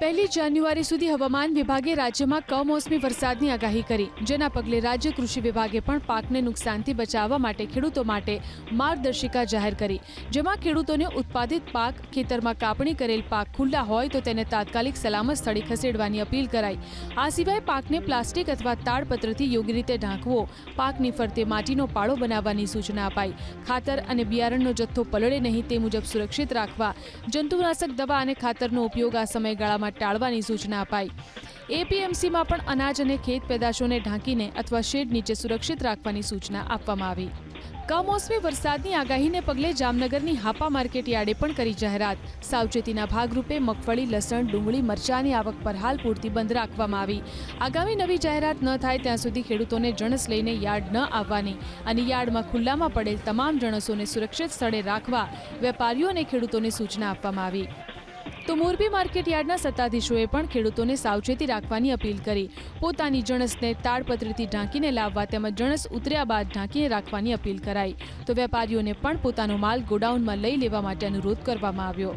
પહેલી જાન્યુઆરી સુધી હવામાન વિભાગે રાજ્યમાં કમોસમી વરસાદની આગાહી કરી. જેના પગલે રાજ્ય કૃષિ વિભાગે પણ પાકને નુકસાનથી બચાવવા માટે ખેડૂતો માટે માર્ગદર્શિકા જાહેર કરી. જેમાં ખેડૂતોને ઉત્પાદિત પાક, ખેતરમાં કાપણી કરેલ પાક ખુલ્લા હોય તો તેને તાત્કાલિક સલામત સ્થળે ખસેડવાની અપીલ કરાઈ. આ સિવાય પાકને પ્લાસ્ટિક અથવા તાડપત્રથી યોગ્ય રીતે ઢાંકવો, પાકની ફરતે માટીનો પાળો બનાવવાની સૂચના અપાઈ. ખાતર અને બિયારણનો જથ્થો પલળે નહીં તે મુજબ સુરક્ષિત રાખવા, જંતુનાશક દવા અને ખાતરનો ઉપયોગ આ સમયગાળામાં ટાળવાની સૂચના અપાઈ. એપીએમસીમાં પણ અનાજ અને ખેત પેદાશોને ઢાંકીને અથવા શેડ નીચે સુરક્ષિત રાખવાની સૂચના આપવામાં આવી. કમોસમી વરસાદની આગાહીને પગલે જામનગરની હાપા માર્કેટ યાર્ડે પણ કરી જાહેરાત. સાવચેતીના ભાગરૂપે મગફળી, લસણ, ડુંગળી, મરચાની આવક પર હાલ પૂરતી બંધ રાખવામાં આવી. આગામી નવી જાહેરાત ન થાય ત્યાં સુધી ખેડૂતોને જણસ લઈને યાર્ડ ન આવવાની અને યાર્ડમાં ખુલ્લામાં પડેલ તમામ જણસોને સુરક્ષિત સ્થળે રાખવા, વેપારીઓ અને ખેડૂતોને સૂચના આપવામાં આવી. તો મોરબી માર્કેટ યાર્ડના સત્તાધીશોએ પણ ખેડૂતોને સાવચેતી રાખવાની અપીલ કરી. પોતાની જણસને તાડપત્રીથી ઢાંકીને લાવવા તેમજ જણસ ઉતર્યા બાદ ઢાંકીને રાખવાની અપીલ કરાઈ. તો વેપારીઓને પણ પોતાનો માલ ગોડાઉનમાં લઈ લેવા માટે અનુરોધ કરવામાં આવ્યો.